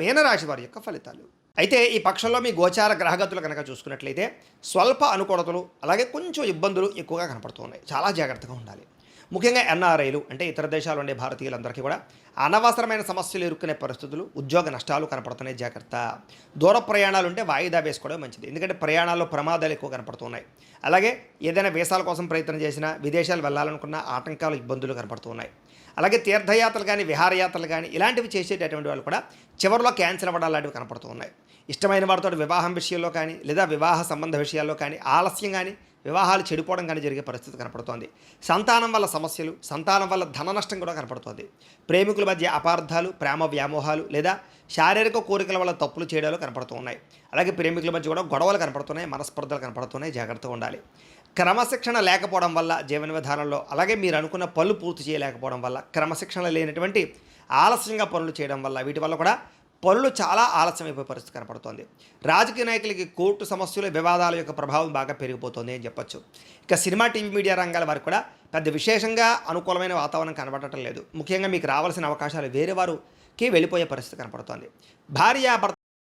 మీనరాశి వారి యొక్క ఫలితాలు. అయితే ఈ పక్షంలో మీ గోచార గ్రహగతులు కనుక చూసుకున్నట్లయితే స్వల్ప అనుకూలతలు అలాగే కొంచెం ఇబ్బందులు ఎక్కువగా కనపడుతున్నాయి చాలా జాగ్రత్తగా ఉండాలి. ముఖ్యంగా ఎన్ఆర్ఐలు అంటే ఇతర దేశాలు ఉండే భారతీయులందరికీ కూడా అనవసరమైన సమస్యలు ఎదుర్కొనే పరిస్థితులు ఉద్యోగ నష్టాలు కనపడుతున్నాయి. జాగ్రత్త. దూర ప్రయాణాలు ఉంటే వాయిదా వేసుకోవడం మంచిది. ఎందుకంటే ప్రయాణాల్లో ప్రమాదాలు ఎక్కువ కనపడుతున్నాయి. అలాగే ఏదైనా వేసాల కోసం ప్రయత్నం చేసినా విదేశాలు వెళ్ళాలనుకున్న ఆటంకాలు ఇబ్బందులు కనపడుతున్నాయి. అలాగే తీర్థయాత్రలు కానీ విహారయాత్రలు కానీ ఇలాంటివి చేసేటటువంటి వాళ్ళు కూడా చివరిలో క్యాన్సిల్ అవ్వడం లాంటివి కనపడుతూ ఇష్టమైన వారితో వివాహం విషయంలో కానీ లేదా వివాహ సంబంధ విషయాల్లో కానీ ఆలస్యం కానీ వివాహాలు చెడిపోవడం కానీ జరిగే పరిస్థితి కనపడుతోంది. సంతానం వల్ల సమస్యలు సంతానం వల్ల ధన నష్టం కూడా కనపడుతోంది. ప్రేమికుల మధ్య అపార్థాలు ప్రేమ వ్యామోహాలు లేదా శారీరక కోరికల వల్ల తప్పులు చేయడాలు కనపడుతూ ఉన్నాయి. అలాగే ప్రేమికుల మధ్య కూడా గొడవలు కనపడుతున్నాయి మనస్పర్ధలు కనపడుతున్నాయి జాగ్రత్తగా ఉండాలి. క్రమశిక్షణ లేకపోవడం వల్ల జీవన విధానంలో అలాగే మీరు అనుకున్న పనులు పూర్తి చేయలేకపోవడం వల్ల క్రమశిక్షణ లేనటువంటి ఆలస్యంగా పనులు చేయడం వల్ల వీటి వల్ల కూడా పనులు చాలా ఆలస్యమైపోయే పరిస్థితి కనపడుతోంది. రాజకీయ నాయకులకి కోర్టు సమస్యలు వివాదాల యొక్క ప్రభావం బాగా పెరిగిపోతుంది అని చెప్పొచ్చు. ఇక సినిమా టీవీ మీడియా రంగాల వారికి కూడా పెద్ద విశేషంగా అనుకూలమైన వాతావరణం కనబడటం లేదు. ముఖ్యంగా మీకు రావాల్సిన అవకాశాలు వేరే వారికి వెళ్ళిపోయే పరిస్థితి కనపడుతోంది. భార్య భర్త